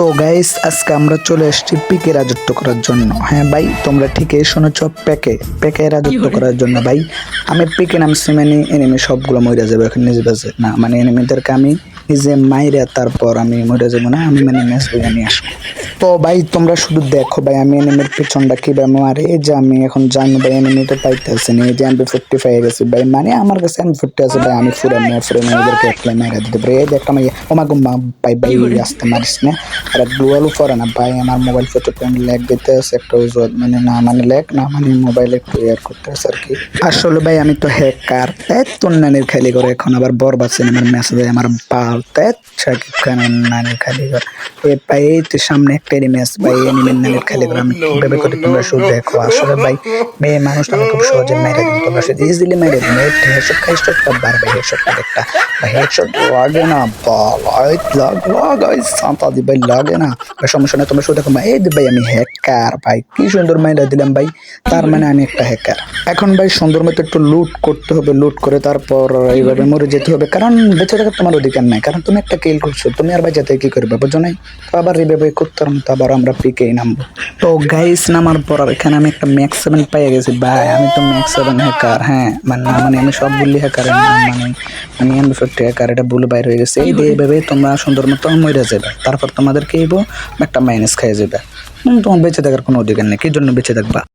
তো গাইস আজকে আমরা চলে এসেছি পিকে রাজত্ব করার জন্য। হ্যাঁ ভাই তোমরা ঠিকই শুনেছ পেকে পেকে রাজত্ব করার জন্য ভাই। আমি পিকে নাম মানে এনিমি সবগুলো মরে যাবে এখন নিজে বাজে। না মানে এনিমিদেরকে আমি নিজে মাইরে তারপর আমি মরে যাব না আমি মানে ম্যাচ বুঝে নিয়ে আসব। তো ভাই, তোমরা শুধু দেখো ভাই, আমি এনিমির পিছনটা কীভাবে মারে। এই যে আমি এখন জানি ভাই, এনিমি তো পাইতেছি না। এই যে আমি ফিফটি ফাইভ গেছি ভাই মানে আমার কাছে আমি ফিফটি আছে ভাই, আমি ফুরে মেয়ে ফুরে মেয়ে এদেরকে একলাই মেরে দিতে পারি। এই যে একটা মাইয়া ওমা গুম্মা ভাই ভাই, আসতে মারিস না। আর গ্লোয়ালও পরে না ভাই, আমার মোবাইল ফটো পেন ল্যাগ দিতে আছে একটা ওজন মানে না মানে ল্যাগ না মানে মোবাইলে একটু ইয়ার করতে আছে আর কি। আসলে ভাই, আমি তো হ্যাকার তাই তোর নানির খালি করে এখন আবার বরবাদ সিনেমার মেসেজে আমার বাল, তাই শাকিব খানের নানির খালি করে এ ভাই, এই তো সামনে ম্যাচ খালি করে তোমরা শুধু দেখো আসলে ভাই মেয়ে মানুষ খুব সহজে মেরে দিই তোমরা শুধু ইজিলি মেরে হেডশট খাই শটটা বাড়বে হেডশট একটা। হেডশট লাগে না বল লাগ সাঁতা দি ভাই লাগে না। সমস্যা নেই তোমরা শুধু দেখো ভাই এই যে ভাই আমি হ্যাকার ভাই। কি সুন্দর মেরে দিলাম ভাই। তার মানে আমি একটা হ্যাকার এখন ভাই সুন্দর মতো একটু লুট করতে হবে লুট করে তারপর এইভাবে মরে যেতে হবে। কারণ বেঁচে থাকার তোমার অধিকার নাই। কারণ তুমি একটা কিল করছ তুমি আর ভাই যাতে কি করবে বুঝো নাই? তো আবার রিভাইভ করতে পারব তো আবার আমরা পিকেই নামবো। তো গাইস নামার পর এখানে আমি একটা ম্যাক্স সেভেন পেয়ে গেছি। ভাই, আমি তো ম্যাক্স সেভেন হ্যাকার হ্যাঁ? মানে না মানে আমি সব বললি হ্যাকার মানে। আমি আমি ফিফটি হ্যাকার এটা ভুল বাইর হয়ে গেছে। এই দিয়ে এইভাবে তোমরা সুন্দর মতো মরে যাবে তারপর তোমাদেরকে এইবো একটা মাইনাস খাইয়ে যাবে তোমার বেঁচে থাকার কোনো অধিকার নেই। কি জন্য বেঁচে থাকবা?